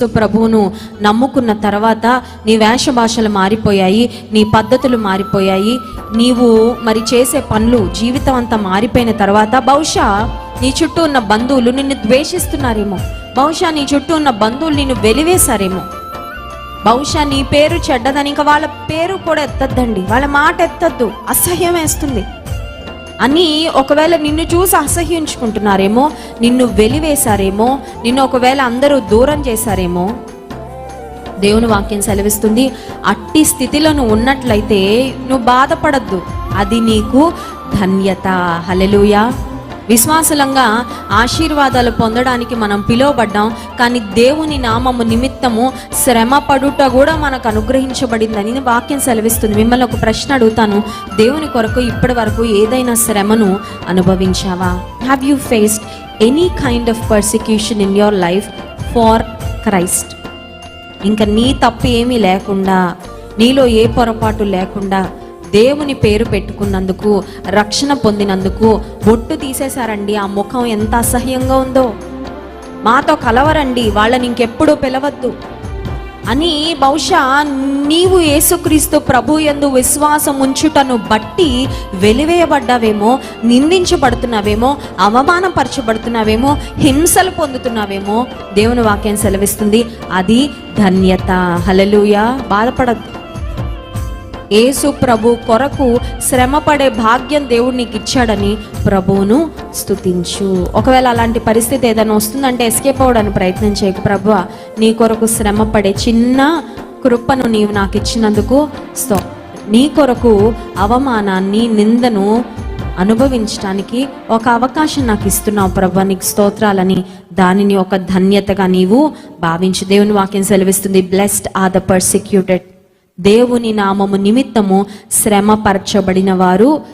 ప్రభువును నమ్ముకున్న తర్వాత నీ వేష భాషలు మారిపోయాయి నీ పద్ధతులు మారిపోయాయి. నీవు మరి చేసే పనులు జీవితం అంతా మారిపోయిన తర్వాత బహుశా నీ చుట్టూ ఉన్న బంధువులు నిన్ను ద్వేషిస్తున్నారేమో. బహుశా నీ చుట్టూ ఉన్న బంధువులు నిన్ను వెలివేశారేమో. బహుశా నీ పేరు చెడ్డదని ఇంకా వాళ్ళ పేరు కూడా ఎత్తద్దండి. వాళ్ళ మాట ఎత్తద్దు. అసహ్యం వేస్తుంది. అని ఒకవేళ నిన్ను చూసి అసహ్యించుకుంటున్నారేమో నిన్ను వెలివేశారేమో నిన్ను ఒకవేళ అందరూ దూరం చేశారేమో దేవుని వాక్యం సెలవిస్తుంది అట్టి స్థితిలో నువ్వు ఉన్నట్లయితే నువ్వు బాధపడద్దు. అది నీకు ధన్యత. హలెలుయా విశ్వాసలంగా ఆశీర్వాదాలు పొందడానికి మనం పిలువబడ్డాం. కానీ దేవుని నామము నిమిత్తము శ్రమ పడుట కూడా మనకు అనుగ్రహించబడిందని వాక్యం సెలవిస్తుంది. మిమ్మల్ని ఒక ప్రశ్న అడుగుతాను. దేవుని కొరకు ఇప్పటి వరకు ఏదైనా శ్రమను అనుభవించావా? Have you faced any kind of persecution in your life for Christ ఇంకా నీ తప్పు ఏమీ లేకుండా నీలో ఏ పొరపాటు లేకుండా దేవుని పేరు పెట్టుకున్నందుకు రక్షణ పొందినందుకు బొట్టు తీసేశారండి. ఆ ముఖం ఎంత అసహ్యంగా ఉందో. మాతో కలవరండి వాళ్ళని ఇంకెప్పుడు పిలవద్దు అని బహుశా నీవు యేసుక్రీస్తు ప్రభు ఎందు విశ్వాసం ఉంచుటను బట్టి వెలివేయబడ్డావేమో నిందించబడుతున్నావేమో అవమానపరచబడుతున్నావేమో హింసలు పొందుతున్నావేమో దేవుని వాక్యం సెలవిస్తుంది. అది ధన్యత. హలలుయ బాధపడద్దు. యేసు ప్రభు కొరకు శ్రమపడే భాగ్యం దేవుడు నీకు ఇచ్చాడని ప్రభువును స్తుతించు. ఒకవేళ అలాంటి పరిస్థితి ఏదైనా వస్తుందంటే ఎస్కేప్ అవ్వడానికి ప్రయత్నం చేయకు. ప్రభు నీ కొరకు శ్రమపడే చిన్న కృపను నీవు నాకు ఇచ్చినందుకు స్తో నీ కొరకు అవమానాన్ని నిందను అనుభవించడానికి ఒక అవకాశం నాకు ఇస్తున్నావు ప్రభు. నీకు స్తోత్రాలని దానిని ఒక ధన్యతగా నీవు భావించు. దేవుని వాక్యం సెలవిస్తుంది బ్లెస్డ్ ఆర్ ద పర్సిక్యూటెడ్ దేవుని నామము నిమిత్తము శ్రమపరచబడిన వారు